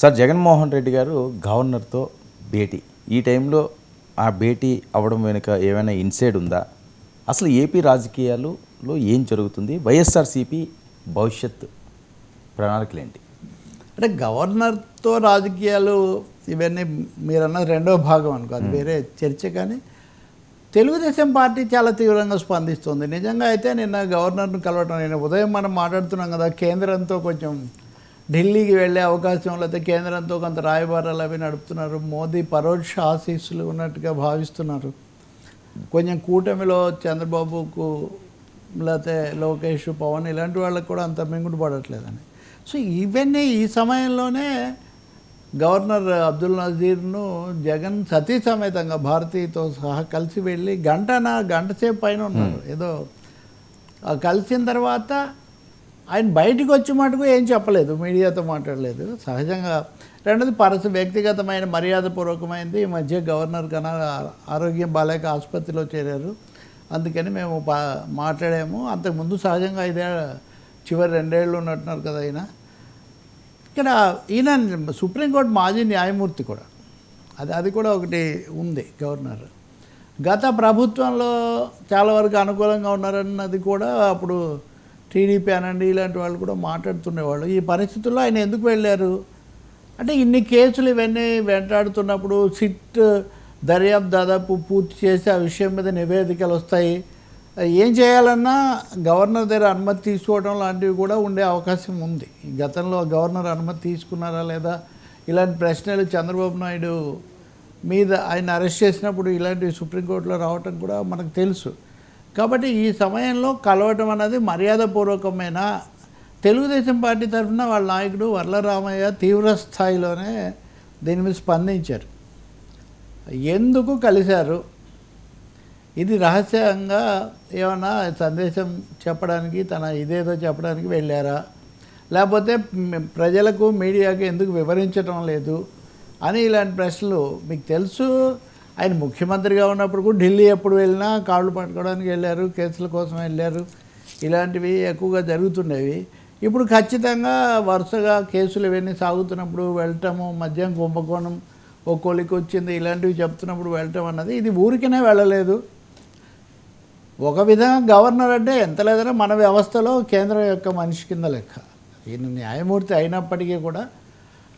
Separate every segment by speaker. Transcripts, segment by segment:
Speaker 1: Sir Jaganmohan Reddy గారు గవర్నర్తో భేటీ. ఈ టైంలో ఆ భేటీ అవ్వడం వెనుక ఏమైనా ఇన్సైడ్ ఉందా? అసలు ఏపీ రాజకీయాలలో ఏం జరుగుతుంది? వైఎస్ఆర్సీపీ భవిష్యత్ ప్రణాళికలు ఏంటి?
Speaker 2: అంటే గవర్నర్తో రాజకీయాలు ఇవన్నీ మీరన్న రెండో భాగం అనుకో అది వేరే చర్చ కానీ తెలుగుదేశం పార్టీ చాలా తీవ్రంగా స్పందిస్తుంది. నిజంగా అయితే నిన్న గవర్నర్ను కలవటం నేను ఉదయం మనం మాట్లాడుతున్నాం కదా కేంద్రంతో కొంచెం ఢిల్లీకి వెళ్ళే అవకాశం లేకపోతే కేంద్రంతో కొంత రాయబారాలు అవి నడుపుతున్నారు. మోదీ పరోక్ష ఆశీస్సులు ఉన్నట్టుగా భావిస్తున్నారు. కొంచెం కూటమిలో చంద్రబాబుకు లేకపోతే లోకేష్ పవన్ ఇలాంటి వాళ్ళకి కూడా అంత మింగుడు పడట్లేదని. సో ఇవన్నీ ఈ సమయంలోనే గవర్నర్ అబ్దుల్ నజీర్ను జగన్ సతీ సమేతంగా భారతీయతో సహా కలిసి వెళ్ళి గంటన గంట సేపు పైన ఉన్నారు. ఏదో ఆ కలిసిన తర్వాత ఆయన బయటికి వచ్చి మటుకు ఏం చెప్పలేదు మీడియాతో మాట్లాడలేదు. సహజంగా రెండోది పరస వ్యక్తిగతమైన మర్యాదపూర్వకమైనది ఈ మధ్య గవర్నర్ కన్నా ఆరోగ్యం బాలేక ఆసుపత్రిలో చేరారు. అందుకని మేము పా మాట్లాడాము. అంతకుముందు సహజంగా ఇదే చివరి రెండేళ్ళు ఉన్నట్టున్నారు కదా ఆయన ఇక్కడ ఈయన సుప్రీంకోర్టు మాజీ న్యాయమూర్తి కూడా. అది అది కూడా ఒకటి ఉంది గవర్నర్. గత ప్రభుత్వంలో చాలా వరకు అనుకూలంగా ఉన్నారన్నది కూడా అప్పుడు టీడీపీ అనండి ఇలాంటి వాళ్ళు కూడా మాట్లాడుతుండేవాళ్ళు ఈ పరిస్థితుల్లో ఆయన ఎందుకు వెళ్ళారు? అంటే ఇన్ని కేసులు ఇవన్నీ వెంటాడుతున్నప్పుడు సిట్ దర్యాప్తు దాదాపు పూర్తి చేసి ఆ విషయం మీద నివేదికలు వస్తాయి. ఏం చేయాలన్నా గవర్నర్ దగ్గర అనుమతి తీసుకోవడం లాంటివి కూడా ఉండే అవకాశం ఉంది. ఈ గతంలో గవర్నర్ అనుమతి తీసుకున్నారా లేదా? ఇలాంటి ప్రశ్నలు చంద్రబాబు నాయుడు మీద ఆయన అరెస్ట్ చేసినప్పుడు ఇలాంటివి సుప్రీంకోర్టులో రావటం కూడా మనకు తెలుసు. కాబట్టి ఈ సమయంలో కలవటం అనేది మర్యాదపూర్వకమైన? తెలుగుదేశం పార్టీ తరఫున వాళ్ళ నాయకుడు వర్లరామయ్య తీవ్ర స్థాయిలోనే దీని మీద స్పందించారు. ఎందుకు కలిశారు? ఇది రహస్యంగా ఏమన్నా సందేశం చెప్పడానికి తన ఇదేదో చెప్పడానికి వెళ్ళారా? లేకపోతే ప్రజలకు మీడియాకి ఎందుకు వివరించడం లేదు? అని ఇలాంటి ప్రశ్నలు మీకు తెలుసు. ఆయన ముఖ్యమంత్రిగా ఉన్నప్పుడు కూడా ఢిల్లీ ఎప్పుడు వెళ్ళినా కాళ్ళు పట్టుకోవడానికి వెళ్ళారు కేసుల కోసం వెళ్ళారు. ఇలాంటివి ఎక్కువగా జరుగుతుండేవి. ఇప్పుడు ఖచ్చితంగా వరుసగా కేసులు ఇవన్నీ సాగుతున్నప్పుడు వెళ్ళటము మద్యం కుంభకోణం ఒక్కోలికి వచ్చింది ఇలాంటివి చెప్తున్నప్పుడు వెళ్ళటం అన్నది ఇది ఊరికనే వెళ్ళలేదు. ఒక విధంగా గవర్నర్ అంటే ఎంత లేదన్నా మన వ్యవస్థలో కేంద్రం యొక్క మనిషి కింద లెక్క. ఈయన న్యాయమూర్తి అయినప్పటికీ కూడా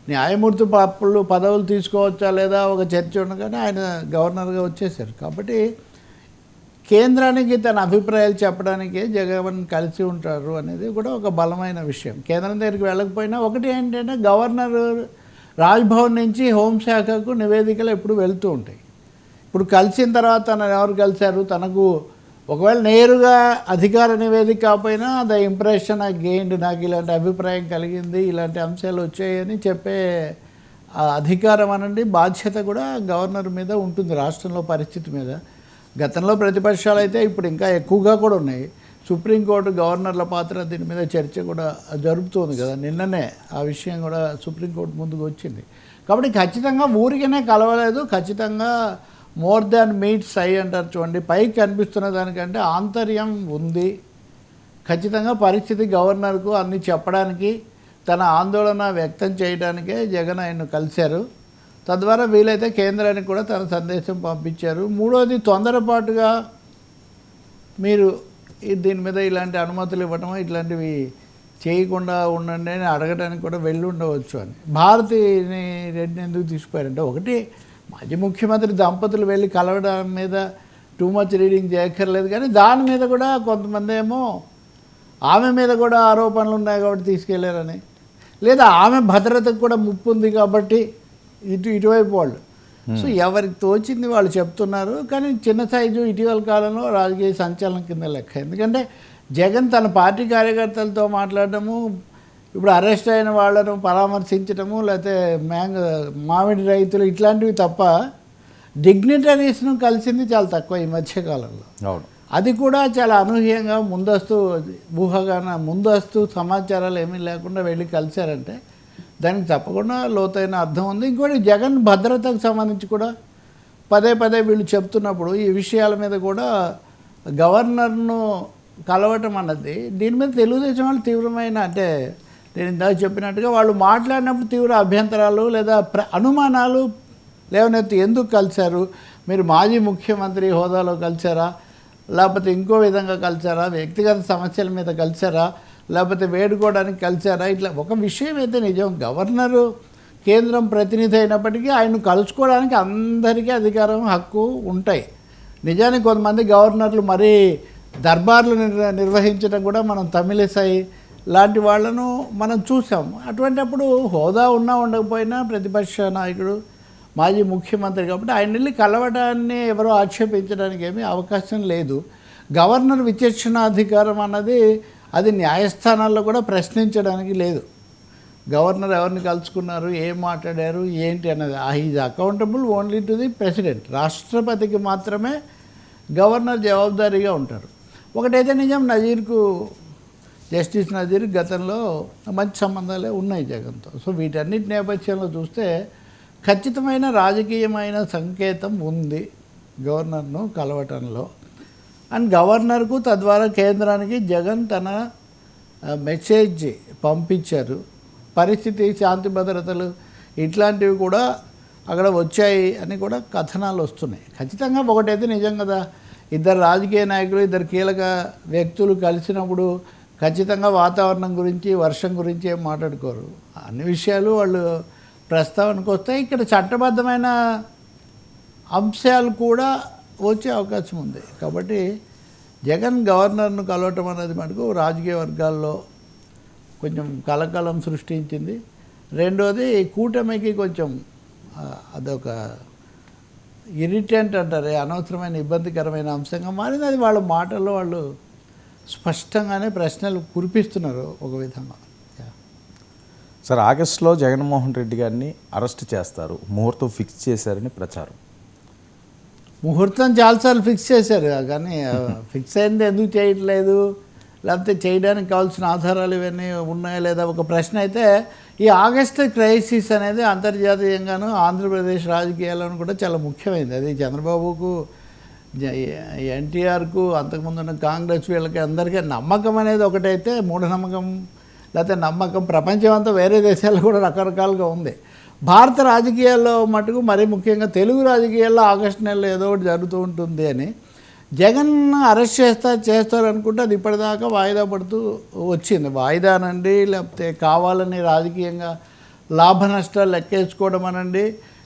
Speaker 2: న్యాయమూర్తి పప్పులు పదవులు తీసుకోవచ్చా లేదా ఒక చర్చ ఉండగానే ఆయన గవర్నర్గా వచ్చేసారు. కాబట్టి కేంద్రానికి తన అభిప్రాయాలు చెప్పడానికే జగన్ కలిసి ఉంటారు అనేది కూడా ఒక బలమైన విషయం. కేంద్రం దగ్గరికి వెళ్ళకపోయినా ఒకటి ఏంటంటే గవర్నర్ రాజ్భవన్ నుంచి హోంశాఖకు నివేదికలు ఎప్పుడు వెళ్తూ ఉంటాయి. ఇప్పుడు కలిసిన తర్వాత తనను ఎవరు కలిశారు? తనకు ఒకవేళ నేరుగా అధికార నివేదిక కాకపోయినా ద ఇంప్రెషన్ ఐ గెయిన్డ్ నాకు ఇలాంటి అభిప్రాయం కలిగింది ఇలాంటి అంశాలు వచ్చాయని చెప్పే అధికారం అనండి. బాధ్యత కూడా గవర్నర్ మీద ఉంటుంది రాష్ట్రంలో పరిస్థితి మీద. గతంలో ప్రతిపక్షాలు అయితే ఇప్పుడు ఇంకా ఎక్కువగా కూడా ఉన్నాయి. సుప్రీంకోర్టు గవర్నర్ల పాత్ర దీని మీద చర్చ కూడా జరుపుతోంది కదా. నిన్ననే ఆ విషయం కూడా సుప్రీంకోర్టు ముందుకు వచ్చింది. కాబట్టి ఖచ్చితంగా ఊరికనే కలవలేదు. ఖచ్చితంగా మోర్ దాన్ మీట్స్ ఐ అంటారు చూడండి. పైకి కనిపిస్తున్న దానికంటే ఆంతర్యం ఉంది. ఖచ్చితంగా పరిస్థితి గవర్నర్కు అన్ని చెప్పడానికి తన ఆందోళన వ్యక్తం చేయడానికే జగన్ ఆయన్ను కలిశారు. తద్వారా వీలైతే కేంద్రానికి కూడా తన సందేశం పంపించారు. మూడోది తొందరపాటుగా మీరు దీని మీద ఇలాంటి అనుమతులు ఇవ్వటం ఇట్లాంటివి చేయకుండా ఉండండి అని అడగడానికి కూడా వెళ్ళి ఉండవచ్చు అని. భారతిని రెడ్డిని ఎందుకు తీసుకుపోయారంటే ఒకటి మాజీ ముఖ్యమంత్రి దంపతులు వెళ్ళి కలవడం మీద టూ మచ్ రీడింగ్ చేయక్కర్లేదు కానీ దాని మీద కూడా కొంతమంది ఏమో ఆమె మీద కూడా ఆరోపణలు ఉన్నాయి కాబట్టి తీసుకెళ్ళారని. లేదా ఆమె భద్రతకు కూడా ముప్పు ఉంది కాబట్టి ఇటు ఇటువైపు వాళ్ళు. సో ఎవరికి తోచింది వాళ్ళు చెప్తున్నారు కానీ చిన్న సైజు ఇటీవల కాలంలో రాజకీయ సంచలనం కింద లెక్క. ఎందుకంటే జగన్ తన పార్టీ కార్యకర్తలతో మాట్లాడటము ఇప్పుడు అరెస్ట్ అయిన వాళ్ళను పరామర్శించటము లేకపోతే మ్యాంగ మామిడి రైతులు ఇట్లాంటివి తప్ప డిగ్నిటరీస్ను కలిసింది చాలా తక్కువ ఈ మధ్యకాలంలో
Speaker 1: అవును.
Speaker 2: అది కూడా చాలా అనూహ్యంగా ముందస్తు ఊహగాన ముందస్తు సమాచారాలు ఏమీ లేకుండా వెళ్ళి కలిశారంటే దానికి తప్పకుండా లోతైన అర్థం ఉంది. ఇంకోటి జగన్ భద్రతకు సంబంధించి కూడా పదే పదే వీళ్ళు చెప్తున్నప్పుడు ఈ విషయాల మీద కూడా గవర్నర్ను కలవటం అన్నది దీని మీద తెలుగుదేశం వాళ్ళు తీవ్రమైన అంటే నేను ఇందాక చెప్పినట్టుగా వాళ్ళు మాట్లాడినప్పుడు తీవ్ర అభ్యంతరాలు లేదా ప్ర అనుమానాలు లేవనెత్తి ఎందుకు కలిశారు? మీరు మాజీ ముఖ్యమంత్రి హోదాలో కలిశారా? లేకపోతే ఇంకో విధంగా కలిశారా? వ్యక్తిగత సమస్యల మీద కలిశారా? లేకపోతే వేడుకోవడానికి కలిశారా? ఇట్లా ఒక విషయం అయితే నిజం. గవర్నరు కేంద్రం ప్రతినిధి అయినప్పటికీ ఆయన కలుసుకోవడానికి అందరికీ అధికారం హక్కు ఉంటాయి. నిజానికి కొంతమంది గవర్నర్లు మరీ దర్బార్లు నిర్వ నిర్వహించడం కూడా మనం తమిళసాయి లాంటి వాళ్ళను మనం చూసాం. అటువంటిప్పుడు హోదా ఉన్నా ఉండకపోయినా ప్రతిపక్ష నాయకుడు మాజీ ముఖ్యమంత్రి కాబట్టి ఆయన వెళ్ళి కలవడాన్ని ఎవరో ఆక్షేపించడానికి ఏమీ అవకాశం లేదు. గవర్నర్ విచక్షణాధికారం అన్నది అది న్యాయస్థానాల్లో కూడా ప్రశ్నించడానికి లేదు. గవర్నర్ ఎవరిని కలుసుకున్నారు ఏం మాట్లాడారు ఏంటి అన్నది. Is accountable only to the president రాష్ట్రపతికి మాత్రమే గవర్నర్ జవాబుదారీగా ఉంటారు. ఒకటైతే నిజం నజీర్కు జస్టిస్ నజీర్ గతంలో మంచి సంబంధాలే ఉన్నాయి జగన్తో. సో వీటన్నిటి నేపథ్యంలో చూస్తే ఖచ్చితమైన రాజకీయమైన సంకేతం ఉంది గవర్నర్ను కలవటంలో. అండ్ గవర్నర్కు తద్వారా కేంద్రానికి జగన్ తన మెసేజ్ పంపించారు. పరిస్థితి శాంతి భద్రతలు ఇట్లాంటివి కూడా అక్కడ వచ్చాయి అని కూడా కథనాలు వస్తున్నాయి. ఖచ్చితంగా ఒకటైతే నిజం కదా. ఇద్దరు రాజకీయ నాయకులు ఇద్దరు కీలక వ్యక్తులు కలిసినప్పుడు ఖచ్చితంగా వాతావరణం గురించి వర్షం గురించి ఏం మాట్లాడుకోరు. అన్ని విషయాలు వాళ్ళు ప్రస్తావనకు వస్తాయి ఇక్కడ చట్టబద్ధమైన అంశాలు కూడా వచ్చే అవకాశం ఉంది. కాబట్టి జగన్ గవర్నర్ను కలవటం అనేది మటుకు రాజకీయ వర్గాల్లో కొంచెం కలకలం సృష్టించింది. రెండోది కూటమికి కొంచెం అదొక ఇరిటెంట్ అంటారే అనవసరమైన ఇబ్బందికరమైన అంశంగా మారింది. అది వాళ్ళ మాటల్లో వాళ్ళు స్పష్టంగానే ప్రశ్నలు కురిపిస్తున్నారు ఒక విధంగా.
Speaker 1: సార్ ఆగస్టులో జగన్మోహన్ రెడ్డి గారిని అరెస్ట్ చేస్తారు. ముహూర్తం ఫిక్స్ చేశారని ప్రచారం.
Speaker 2: ముహూర్తం చాలాసార్లు ఫిక్స్ చేశారు. కానీ ఫిక్స్ అయింది ఎందుకు చేయట్లేదు? లేకపోతే చేయడానికి కావాల్సిన ఆధారాలు ఇవన్నీ ఉన్నాయా లేదా? ఒక ప్రశ్న అయితే ఈ ఆగస్టు క్రైసిస్ అనేది అంతర్జాతీయంగాను ఆంధ్రప్రదేశ్ రాజకీయాలను కూడా చాలా ముఖ్యమైనది అది చంద్రబాబుకు ఎన్టీఆర్కు అంతకుముందు ఉన్న కాంగ్రెస్ వీళ్ళకి అందరికీ నమ్మకం అనేది ఒకటైతే మూఢనమ్మకం లేకపోతే నమ్మకం ప్రపంచం అంతా వేరే దేశాల్లో కూడా రకరకాలుగా ఉంది. భారత రాజకీయాల్లో మటుకు మరీ ముఖ్యంగా తెలుగు రాజకీయాల్లో ఆగస్టు నెలలో ఏదో ఒకటి జరుగుతూ ఉంటుంది అని జగన్ అరెస్ట్ చేస్తా చేస్తారు అనుకుంటే అది ఇప్పటిదాకా వాయిదా పడుతూ వచ్చింది. వాయిదానండి లేకపోతే కావాలని రాజకీయంగా లాభ నష్టాలు లెక్కేసుకోవడం అనండి.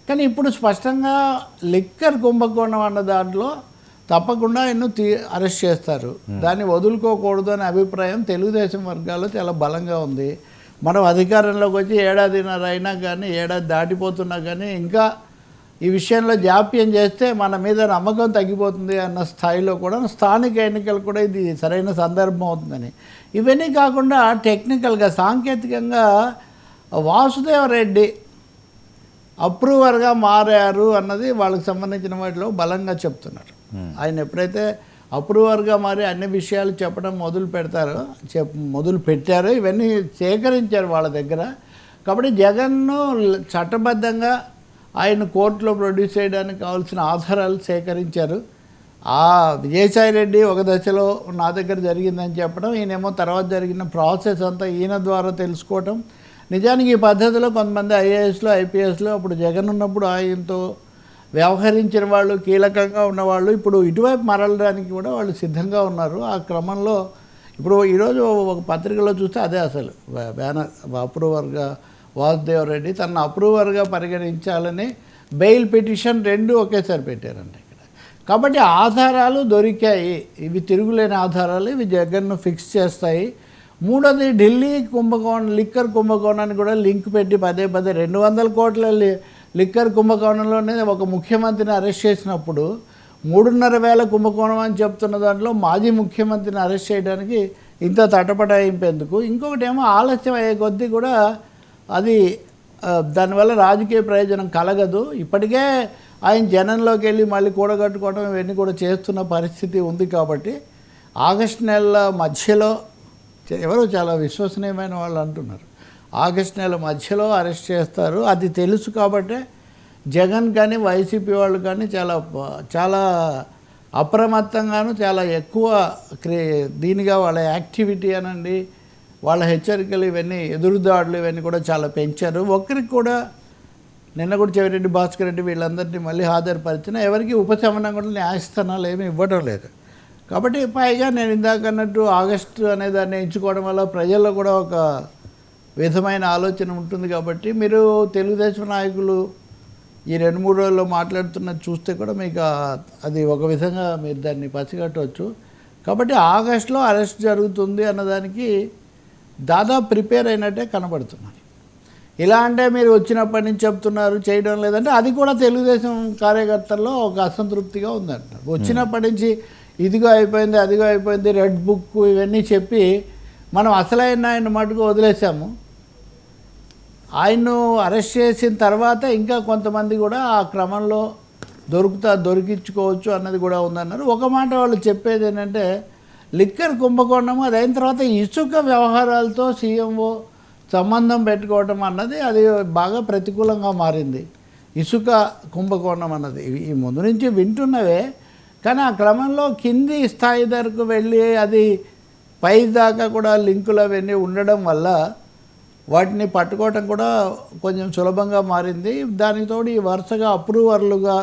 Speaker 2: కానీ ఇప్పుడు స్పష్టంగా లిక్కర్ కుంభకోణం అన్న దాంట్లో తప్పకుండా ఆయన తీ అరెస్ట్ చేస్తారు. దాన్ని వదులుకోకూడదు అనే అభిప్రాయం తెలుగుదేశం వర్గాల్లో చాలా బలంగా ఉంది. మనం అధికారంలోకి వచ్చి ఏడాదిన్నర అయినా కానీ ఏడాది దాటిపోతున్నా కానీ ఇంకా ఈ విషయంలో జాప్యం చేస్తే మన మీద నమ్మకం తగ్గిపోతుంది అన్న స్థాయిలో కూడా స్థానిక ఎన్నికలు కూడా ఇది సరైన సందర్భం అవుతుందని. ఇవన్నీ కాకుండా టెక్నికల్గా సాంకేతికంగా వాసుదేవరెడ్డి అప్రూవర్గా మారారు అన్నది వాళ్ళకి సంబంధించిన వాటిలో బలంగా చెప్తున్నారు. ఆయన ఎప్పుడైతే అప్రూవర్గా మారి అన్ని విషయాలు చెప్పడం మొదలు పెడతారో చెప్ మొదలు పెట్టారో ఇవన్నీ సేకరించారు వాళ్ళ దగ్గర. కాబట్టి జగన్ను చట్టబద్ధంగా ఆయన కోర్టులో ప్రొడ్యూస్ చేయడానికి కావాల్సిన ఆధారాలు సేకరించారు. ఆ విజయసాయి రెడ్డి ఒక దశలో నా దగ్గర జరిగిందని చెప్పడం ఈయనేమో తర్వాత జరిగిన ప్రాసెస్ అంతా ఈయన ద్వారా తెలుసుకోవటం నిజానికి ఈ పద్ధతిలో కొంతమంది ఐఏఎస్లో ఐపీఎస్లో అప్పుడు జగన్ ఉన్నప్పుడు ఆయనతో వ్యవహరించిన వాళ్ళు కీలకంగా ఉన్నవాళ్ళు ఇప్పుడు ఇటువైపు మరలడానికి కూడా వాళ్ళు సిద్ధంగా ఉన్నారు. ఆ క్రమంలో ఇప్పుడు ఈరోజు ఒక పత్రికలో చూస్తే అదే అసలు. బ్యానర్ అప్రూవర్గా వాసుదేవ్ రెడ్డి తనను అప్రూవర్గా పరిగణించాలని బెయిల్ పిటిషన్ రెండు ఒకేసారి పెట్టారండి ఇక్కడ. కాబట్టి ఆధారాలు దొరికాయి. ఇవి తిరుగులేని ఆధారాలు ఇవి జగన్ను ఫిక్స్ చేస్తాయి. మూడోది ఢిల్లీ కుంభకోణం లిక్కర్ కుంభకోణాన్ని కూడా లింక్ పెట్టి పదే పదే రెండు వందల కోట్ల లి- లిక్కర్ కుంభకోణంలోనే ఒక ముఖ్యమంత్రిని అరెస్ట్ చేసినప్పుడు మూడున్నర వేల కుంభకోణం అని చెప్తున్న దాంట్లో మాజీ ముఖ్యమంత్రిని అరెస్ట్ చేయడానికి ఇంత తటపటాయింపేందుకు ఇంకొకటి ఏమో ఆలస్యం అయ్యే కొద్దీ కూడా అది దానివల్ల రాజకీయ ప్రయోజనం కలగదు. ఇప్పటికే ఆయన జనంలోకి వెళ్ళి మళ్ళీ కూడగట్టుకోవడం ఇవన్నీ కూడా చేస్తున్న పరిస్థితి ఉంది కాబట్టి ఆగస్టు నెల మధ్యలో ఎవరో చాలా విశ్వసనీయమైన వాళ్ళు అంటున్నారు. ఆగస్ట్ నెల మధ్యలో అరెస్ట్ చేస్తారు. అది తెలుసు కాబట్టే జగన్ కానీ వైసీపీ వాళ్ళు కానీ చాలా చాలా అప్రమత్తంగాను చాలా ఎక్కువ క్రి దీనిగా వాళ్ళ యాక్టివిటీ అనండి వాళ్ళ హెచ్చరికలు ఇవన్నీ ఎదురుదాడులు ఇవన్నీ కూడా చాలా పెంచారు. ఒక్కరికి కూడా నిన్న కూడా చెవిరెడ్డి భాస్కర్ రెడ్డి వీళ్ళందరినీ మళ్ళీ హాజరుపరిచిన ఎవరికి ఉపశమనం కూడా న్యాయస్థానాలు ఏమీ ఇవ్వడం లేదు. కాబట్టి పైగా నేను ఇందాక అన్నట్టు ఆగస్టు అనే దాన్ని ఎంచుకోవడం వల్ల ప్రజల్లో కూడా ఒక విధమైన ఆలోచన ఉంటుంది కాబట్టి మీరు తెలుగుదేశం నాయకులు ఈ రెండు మూడు రోజుల్లో మాట్లాడుతున్నది చూస్తే కూడా మీకు అది ఒక విధంగా మీరు దాన్ని పసిగట్టవచ్చు. కాబట్టి ఆగస్టులో అరెస్ట్ జరుగుతుంది అన్నదానికి దాదాపు ప్రిపేర్ అయినట్టే కనబడుతున్నారు ఇలా అంటే మీరు వచ్చినప్పటి నుంచి చెప్తున్నారు చేయడం లేదంటే అది కూడా తెలుగుదేశం కార్యకర్తల్లో ఒక అసంతృప్తిగా ఉందంటారు వచ్చినప్పటి నుంచి ఇదిగో అయిపోయింది అదిగో అయిపోయింది రెడ్ బుక్ ఇవన్నీ చెప్పి మనం అసలైన ఆయన మటుకు వదిలేసాము. ఆయన్ను అరెస్ట్ చేసిన తర్వాత ఇంకా కొంతమంది కూడా ఆ క్రమంలో దొరుకుతా దొరికించుకోవచ్చు అన్నది కూడా ఉందన్నారు. ఒక మాట వాళ్ళు చెప్పేది ఏంటంటే లిక్కర్ కుంభకోణము అది అయిన తర్వాత ఇసుక వ్యవహారాలతో సీఎంఓ సంబంధం పెట్టుకోవటం అన్నది అది బాగా ప్రతికూలంగా మారింది. ఇసుక కుంభకోణం అన్నది. ఈ ముందు నుంచి వింటున్నవే కానీ ఆ క్రమంలో కింది స్థాయి ధరకు వెళ్ళి అది పై దాకా కూడా లింకులు అవన్నీ ఉండడం వల్ల వాటిని పట్టుకోవటం కూడా కొంచెం సులభంగా మారింది. దానితోడు ఈ వరుసగా అప్రూవర్లుగా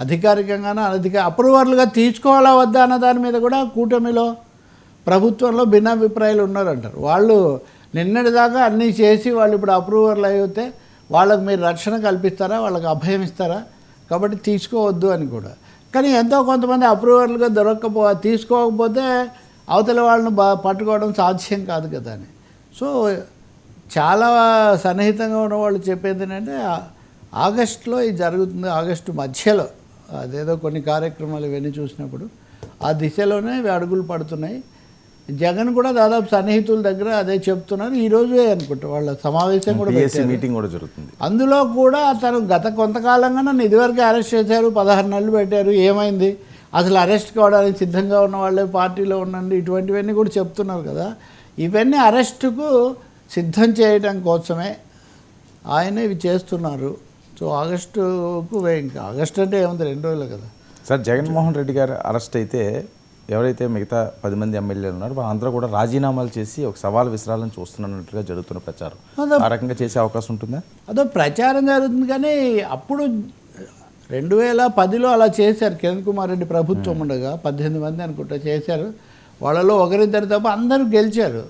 Speaker 2: అధికారికంగానే అనధిక అప్రూవర్లుగా తీసుకోవాలా వద్దా అన్న దాని మీద కూడా కూటమిలో ప్రభుత్వంలో భిన్నాభిప్రాయాలు ఉన్నారంటారు. వాళ్ళు నిన్నటి దాకా అన్నీ చేసి వాళ్ళు ఇప్పుడు అప్రూవర్లు అయితే వాళ్ళకి మీరు రక్షణ కల్పిస్తారా? వాళ్ళకి అభయం ఇస్తారా? కాబట్టి తీసుకోవద్దు అని కూడా. కానీ ఎంతో కొంతమంది అప్రూవర్లుగా దొరక్కపో తీసుకోకపోతే అవతల వాళ్ళని బా పట్టుకోవడం సాధ్యం కాదు కదా అని. సో చాలా సన్నిహితంగా ఉన్న వాళ్ళు చెప్పేది ఏంటంటే ఆగస్టులో ఇది జరుగుతుంది ఆగస్టు మధ్యలో అదేదో కొన్ని కార్యక్రమాలు ఇవన్నీ చూసినప్పుడు ఆ దిశలోనే ఇవి అడుగులు పడుతున్నాయి. జగన్ కూడా దాదాపు సన్నిహితుల దగ్గర అదే చెప్తున్నారు ఈ రోజే అనుకుంటా వాళ్ళ సమావేశం కూడా.
Speaker 1: మీటింగ్ కూడా జరుగుతుంది.
Speaker 2: అందులో కూడా తను గత కొంతకాలంగా నన్ను ఇదివరకు అరెస్ట్ చేశారు పదహారు నెలలు పెట్టారు ఏమైంది? అసలు అరెస్ట్ కావడానికి సిద్ధంగా ఉన్న వాళ్ళే పార్టీలో ఉండండి ఇటువంటివన్నీ కూడా చెప్తున్నారు కదా. ఇవన్నీ అరెస్టుకు సిద్ధం చేయడం కోసమే ఆయన ఇవి చేస్తున్నారు. సో ఆగస్టుకు ఇంకా ఆగస్టు అంటే ఏముంది? రెండు రోజులు కదా.
Speaker 1: సార్ జగన్మోహన్ రెడ్డి గారు అరెస్ట్ అయితే ఎవరైతే మిగతా పది మంది ఎమ్మెల్యేలు ఉన్నారో వాళ్ళందరూ కూడా రాజీనామాలు చేసి ఒక సవాల్ విసరాలని చూస్తున్నట్టుగా జరుగుతున్న ప్రచారం. ఆ రకంగా చేసే అవకాశం ఉంటుందా?
Speaker 2: అదో ప్రచారం జరుగుతుంది కానీ అప్పుడు రెండు వేల పదిలో అలా చేశారు. కిరణ్ కుమార్ రెడ్డి ప్రభుత్వం ఉండగా పద్దెనిమిది మంది అనుకుంటా చేశారు. వాళ్ళలో ఒకరిద్దరు తప్ప అందరూ గెలిచారు.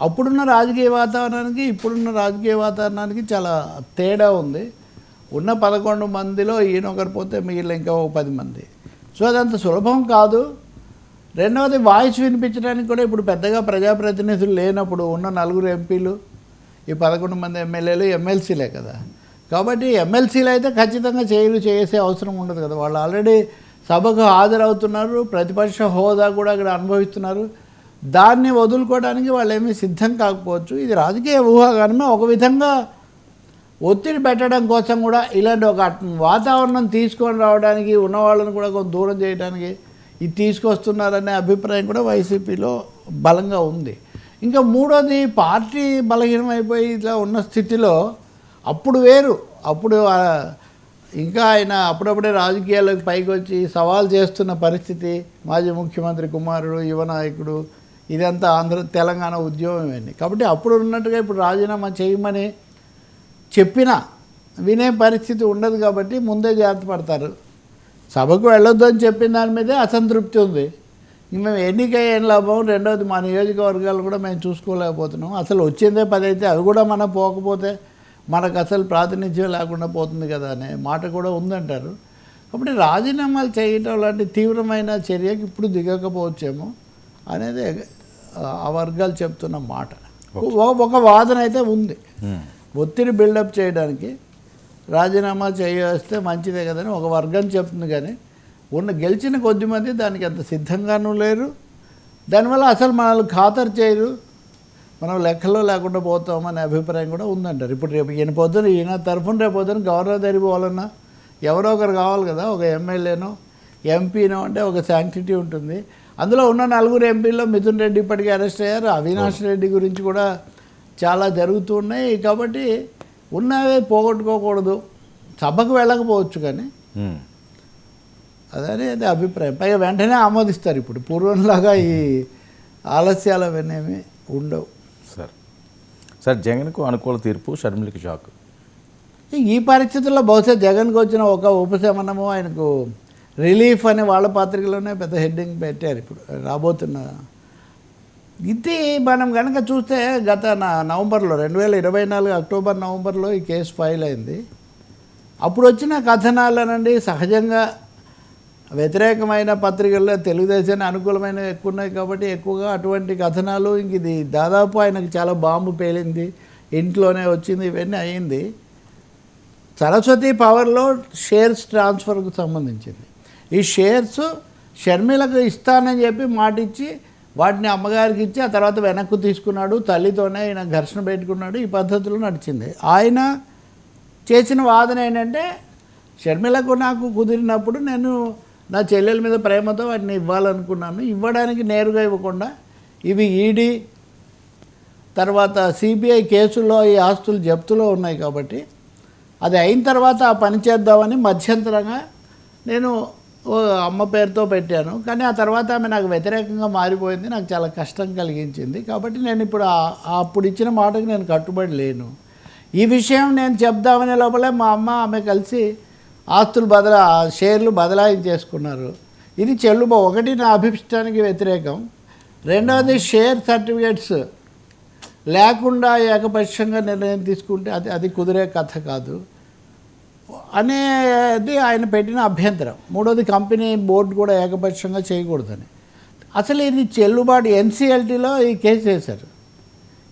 Speaker 2: అప్పుడున్న రాజకీయ వాతావరణానికి ఇప్పుడున్న రాజకీయ వాతావరణానికి చాలా తేడా ఉంది. ఉన్న పదకొండు మందిలో ఈయన ఒకరు పోతే మిగిలిన ఇంకా ఒక పది మంది. సో అదంత సులభం కాదు. రెండవది వాయిస్ వినిపించడానికి కూడా ఇప్పుడు పెద్దగా ప్రజాప్రతినిధులు లేనప్పుడు ఉన్న నలుగురు ఎంపీలు ఈ పదకొండు మంది ఎమ్మెల్యేలు ఎమ్మెల్సీలే కదా. కాబట్టి ఎమ్మెల్సీలు అయితే ఖచ్చితంగా చేయలు చేసే అవసరం ఉండదు కదా. వాళ్ళు ఆల్రెడీ సభకు హాజరవుతున్నారు ప్రతిపక్ష హోదా కూడా అక్కడ అనుభవిస్తున్నారు. దాన్ని వదులుకోవడానికి వాళ్ళు ఏమీ సిద్ధం కాకపోవచ్చు. ఇది రాజకీయ ఊహాగానమే. ఒక విధంగా ఒత్తిడి పెట్టడం కోసం కూడా ఇలాంటి ఒక వాతావరణం తీసుకొని రావడానికి ఉన్నవాళ్ళని కూడా కొంత దూరం చేయడానికి ఇది తీసుకొస్తున్నారనే అభిప్రాయం కూడా వైసీపీలో బలంగా ఉంది. ఇంకా మూడోది పార్టీ బలహీనమైపోయి ఇట్లా ఉన్న స్థితిలో అప్పుడు వేరు. అప్పుడు ఇంకా ఆయన అప్పుడప్పుడే రాజకీయాల్లోకి పైకి వచ్చి సవాల్ చేస్తున్న పరిస్థితి మాజీ ముఖ్యమంత్రి కుమారుడు యువ నాయకుడు ఇదంతా ఆంధ్ర తెలంగాణ ఉద్యమం ఇవన్నీ కాబట్టి అప్పుడు ఉన్నట్టుగా ఇప్పుడు రాజీనామా చేయమని చెప్పినా వినే పరిస్థితి ఉండదు కాబట్టి ముందే జాగ్రత్త పడతారు. సభకు వెళ్ళొద్దు అని చెప్పిన దాని మీదే అసంతృప్తి ఉంది. ఇంక మేము ఎన్నిక ఏం లాభం? రెండవది మా నియోజకవర్గాలు కూడా మేము చూసుకోలేకపోతున్నాం. అసలు వచ్చిందే పది అయితే అవి కూడా మనం పోకపోతే మనకు అసలు ప్రాతినిధ్యం లేకుండా పోతుంది కదా అనే మాట కూడా ఉందంటారు. కాబట్టి రాజీనామాలు చేయటం లాంటి తీవ్రమైన చర్యకి ఇప్పుడు దిగకపోవచ్చేమో అనేది ఆ వర్గాలు చెప్తున్న మాట. ఒక- వాదన అయితే ఉంది. ఒత్తిడి బిల్డప్ చేయడానికి రాజీనామా చేస్తే మంచిదే కదని ఒక వర్గం చెప్తుంది కానీ ఉన్న గెలిచిన కొద్ది మంది దానికి అంత సిద్ధంగానూ లేరు. దానివల్ల అసలు మనల్ని ఖాతరు చేయరు. మనం లెక్కలో లేకుండా పోతామనే అభిప్రాయం కూడా ఉందంటారు. ఇప్పుడు రేపు ఈయన పొద్దున ఈయన తరఫున రేపు పొద్దున గవర్నర్ దగ్గర పోవాలన్నా ఎవరో ఒకరు కావాలి కదా ఒక ఎమ్మెల్యేనో ఎంపీనో అంటే ఒక శాంక్టిటీ ఉంటుంది. అందులో ఉన్న నలుగురు ఎంపీల్లో మిథున్ రెడ్డి ఇప్పటికీ అరెస్ట్ అయ్యారు. అవినాష్ రెడ్డి గురించి కూడా చాలా జరుగుతూ ఉన్నాయి. కాబట్టి ఉన్నవే పోగొట్టుకోకూడదు. సభకు వెళ్ళకపోవచ్చు కానీ. అదనేది అభిప్రాయం. పైగా వెంటనే ఆమోదిస్తారు ఇప్పుడు. పూర్వంలాగా ఈ ఆలస్యాలు అవన్నీ ఉండవు.
Speaker 1: సార్. జగన్కు అనుకూల తీర్పు షర్మిలకి షాక్.
Speaker 2: ఈ పరిస్థితుల్లో బహుశా జగన్కి వచ్చిన ఒక ఉపశమనము ఆయనకు రిలీఫ్ అని వాళ్ళ పత్రికలోనే పెద్ద హెడ్డింగ్ పెట్టారు ఇప్పుడు. రాబోతున్న ఇది మనం కనుక చూస్తే గత నా- నవంబర్లో రెండు వేల ఇరవై నాలుగు అక్టోబర్ నవంబర్లో ఈ కేసు ఫైల్ అయింది. అప్పుడు వచ్చిన కథనాలనండి సహజంగా వ్యతిరేకమైన పత్రికల్లో తెలుగుదేశానికి అనుకూలమైన ఎక్కువ ఉన్నాయి కాబట్టి ఎక్కువగా అటువంటి కథనాలు ఇంక ఇది దాదాపు ఆయనకు చాలా బాంబు పేలింది ఇంట్లోనే వచ్చింది ఇవన్నీ అయ్యింది సరస్వతి పవర్లో షేర్స్ ట్రాన్స్ఫర్కు సంబంధించింది. ఈ షేర్స్ షర్మిలకు ఇస్తానని చెప్పి మాటిచ్చి వాటిని అమ్మగారికి ఇచ్చి ఆ తర్వాత వెనక్కు తీసుకున్నాడు తల్లితోనే ఆయన ఘర్షణ పెట్టుకున్నాడు ఈ పద్ధతిలో నడిచింది. ఆయన చేసిన వాదన ఏంటంటే షర్మిలకు నాకు కుదిరినప్పుడు నేను నా చెల్లెల మీద ప్రేమతో వాటిని ఇవ్వాలనుకున్నాను. ఇవ్వడానికి నేరుగా ఇవ్వకుండా ఇవి ఈడీ తర్వాత సిబిఐ కేసుల్లో ఈ ఆస్తులు జప్తులో ఉన్నాయి కాబట్టి అది అయిన తర్వాత ఆ పని చేద్దామని మధ్యంతరంగా నేను అమ్మ పేరుతో పెట్టాను. కానీ ఆ తర్వాత ఆమె నాకు వ్యతిరేకంగా మారిపోయింది. నాకు చాలా కష్టం కలిగించింది. కాబట్టి నేను ఇప్పుడు అప్పుడు ఇచ్చిన మాటకు నేను కట్టుబడి లేను. ఈ విషయం నేను చెప్దామనే లోపలే మా అమ్మ ఆమె కలిసి ఆస్తులు బదలా షేర్లు బదలాయించేసుకున్నారు. ఇది చెల్లుబో ఒకటి నా అభిష్టానికి వ్యతిరేకం. రెండవది షేర్ సర్టిఫికేట్స్ లేకుండా ఏకపక్షంగా నిర్ణయం తీసుకుంటే అది అది కుదిరే కథ కాదు. అనేది ఆయన పెట్టిన అభ్యంతరం. మూడోది కంపెనీ బోర్డు కూడా ఏకపక్షంగా చేయకూడదని. అసలు ఇది చెల్లుబాటు ఎన్సీఎల్టీలో ఈ కేసు వేశారు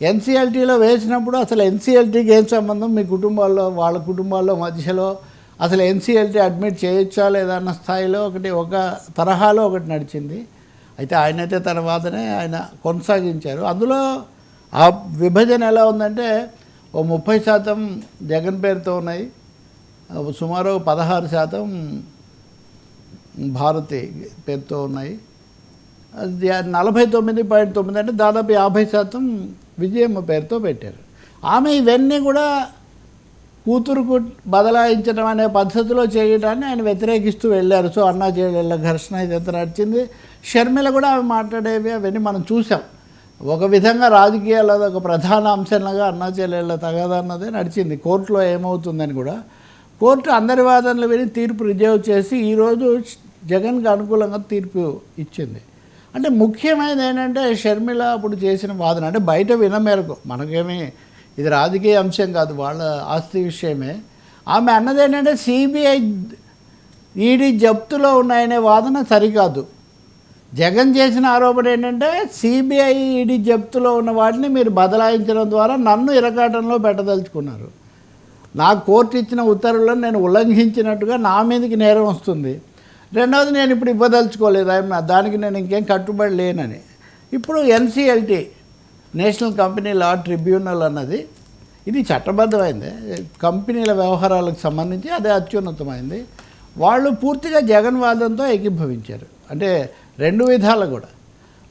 Speaker 2: ఎన్సీఎల్టీలో వేసినప్పుడు అసలు ఎన్సీఎల్టీకి ఏం సంబంధం? మీ కుటుంబాల్లో వాళ్ళ కుటుంబాల్లో మధ్యలో అసలు ఎన్సీఎల్టీ అడ్మిట్ చేయొచ్చా లేదా అన్న స్థాయిలో ఒకటి ఒక తరహాలో ఒకటి నడిచింది. అయితే ఆయనైతే తర్వాతనే ఆయన కొనసాగించారు. అందులో ఆ విభజన ఎలా ఉందంటే ఓ ముప్పై శాతం జగన్ పేరుతో ఉన్నాయి. సుమారు పదహారు శాతం భారతి పేరుతో ఉన్నాయి. అది నలభై తొమ్మిది పాయింట్ తొమ్మిది అంటే దాదాపు యాభై శాతం విజయమ్మ పేరుతో పెట్టారు. ఆమె ఇవన్నీ కూడా కూతురుకు బదలాయించడం అనే పద్ధతిలో చేయడాన్ని ఆయన వ్యతిరేకిస్తూ వెళ్ళారు. సో అన్నా చెల్లెళ్ళ ఘర్షణ ఇదంతా నడిచింది. షర్మిల కూడా ఆమె మాట్లాడేవి అవన్నీ మనం చూసాం. ఒక విధంగా రాజకీయాల్లో ఒక ప్రధాన అంశంగా అన్నా చెల్లెళ్ళ తగదన్నదే నడిచింది. కోర్టులో ఏమవుతుందని కూడా కోర్టు అందరి వాదనలు విని తీర్పు రిజర్వ్ చేసి ఈరోజు జగన్కి అనుకూలంగా తీర్పు ఇచ్చింది. అంటే ముఖ్యమైనది ఏంటంటే షర్మిల అప్పుడు చేసిన వాదన అంటే బయట విన మేరకు మనకేమీ ఇది రాజకీయ అంశం కాదు వాళ్ళ ఆస్తి విషయమే. ఆమె అన్నది ఏంటంటే సిబిఐ ఈడీ జప్తులో ఉన్నాయనే వాదన సరికాదు. జగన్ చేసిన ఆరోపణ ఏంటంటే సిబిఐ ఈడీ జప్తులో ఉన్న వాటిని మీరు బదలాయించడం ద్వారా నన్ను ఇరకాటంలో పెట్టదలుచుకున్నారు. నాకు కోర్టు ఇచ్చిన ఉత్తర్వులను నేను ఉల్లంఘించినట్టుగా నా మీదకి నేరం వస్తుంది. రెండవది నేను ఇప్పుడు ఇవ్వదలుచుకోలేదు. ఆయన దానికి నేను ఇంకేం కట్టుబడి లేనని. ఇప్పుడు NCLT national company law tribunal అన్నది ఇది చట్టబద్ధమైంది. కంపెనీల వ్యవహారాలకు సంబంధించి అదే అత్యున్నతమైంది. వాళ్ళు పూర్తిగా జగన్ వాదంతో ఏకీభవించారు. అంటే రెండు విధాలు కూడా.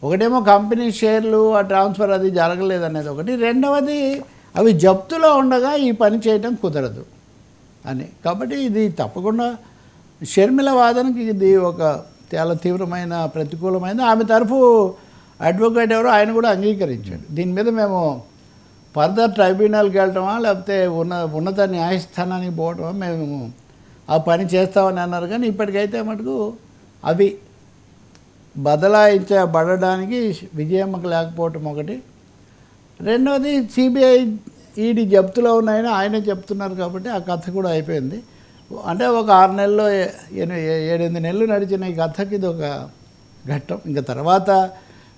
Speaker 2: ఒకటేమో కంపెనీ షేర్లు ఆ ట్రాన్స్ఫర్ అది జరగలేదు అనేది ఒకటి. రెండవది అవి జప్తులో ఉండగా ఈ పని చేయడం కుదరదు అని. కాబట్టి ఇది తప్పకుండా షర్మిల వాదనకి ఇది ఒక చాలా తీవ్రమైన ప్రతికూలమైన ఆమె తరఫు అడ్వకేట్ ఎవరో ఆయన కూడా అంగీకరించాడు. దీని మీద మేము ఫర్దర్ ట్రైబ్యునల్కి వెళ్ళటమా లేకపోతే ఉన్న ఉన్నత న్యాయస్థానానికి పోవటమా మేము ఆ పని చేస్తామని అన్నారు. కానీ ఇప్పటికైతే మటుకు అవి బదలాయించబడడానికి విజయమ్మకు లేకపోవటం ఒకటి రెండవది సిబిఐ ఈడీ జప్తులో ఉన్నాయని ఆయనే చెప్తున్నారు కాబట్టి ఆ కథ కూడా అయిపోయింది. అంటే ఒక ఆరు నెలల్లో ఏ- ఏడెనిమిది నెలలు నడిచిన ఈ కథకి ఇది ఒక ఘట్టం. ఇంకా తర్వాత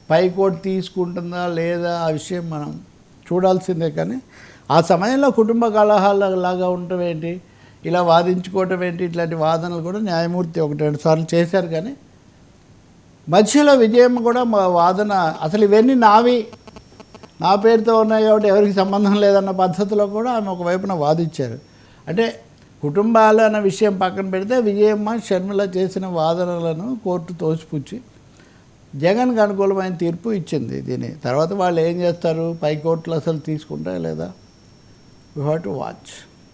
Speaker 2: పైకోర్టు తీసుకుంటుందా లేదా ఆ విషయం మనం చూడాల్సిందే కానీ ఆ సమయంలో కుటుంబ కలహాల లాగా ఉండటం ఏంటి? ఇలా వాదించుకోవటం ఏంటి? ఇట్లాంటి వాదనలు కూడా న్యాయమూర్తి ఒకటి రెండు సార్లు చేశారు కానీ మధ్యలో విజయమ్మ కూడా మా వాదన అసలు ఇవన్నీ నావి నా పేరుతో ఉన్నాయి కాబట్టి ఎవరికి సంబంధం లేదన్న పద్ధతిలో కూడా ఆమె ఒకవైపున వాదించారు. అంటే కుటుంబాలు అన్న విషయం పక్కన పెడితే విజయమ్మ షర్మిల చేసిన వాదనలను కోర్టు తోసిపుచ్చి జగన్కి అనుకూలమైన తీర్పు ఇచ్చింది దీని తర్వాత వాళ్ళు ఏం చేస్తారు? పై కోర్టులు అసలు తీసుకుంటా లేదా? You have to watch